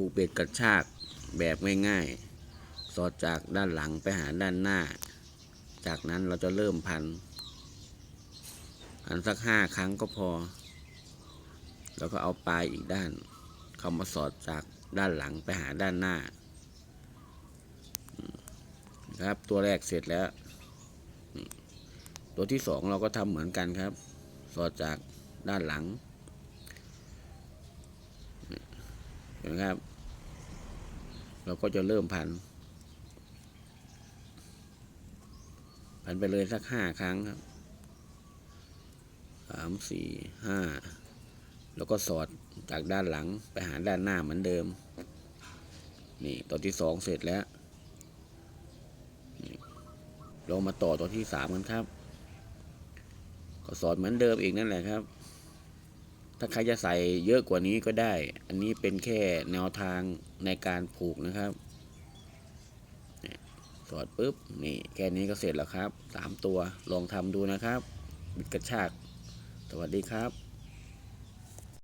ผูกเบ็ดกระชากแบบง่ายๆ สอดจากด้านหลังไปหาด้านหน้า จากนั้นเราจะเริ่มพัน พันสักห้าครั้งก็พอ แล้วก็เอาปลายอีกด้าน เข้ามาสอดจากด้านหลังไปหาด้านหน้า ครับตัวแรกเสร็จแล้ว ตัวที่สองเราก็ทำเหมือนกันครับ สอดจากด้านหลัง เห็ นไหมครับ เราก็จะเริ่มพันพันไปเลยสักห้าครั้งครับสามสี่ห้าแล้วก็สอดจากด้านหลังไปหาด้านหน้าเหมือนเดิม นี่ตัวที่สองเสร็จแล้วเรามาต่อตัวที่สามกันครับ ก็สอดเหมือนเดิมอีกนั่นแหละครับ ถ้าใครจะใส่เยอะกว่านี้ก็ได้ อันนี้เป็นแค่แนวทางในการผูกนะครับ สอดปุ๊บ นี่แค่นี้ก็เสร็จแล้วครับสามตัว ลองทำดูนะครับ บิดกระชาก สวัสดีครับ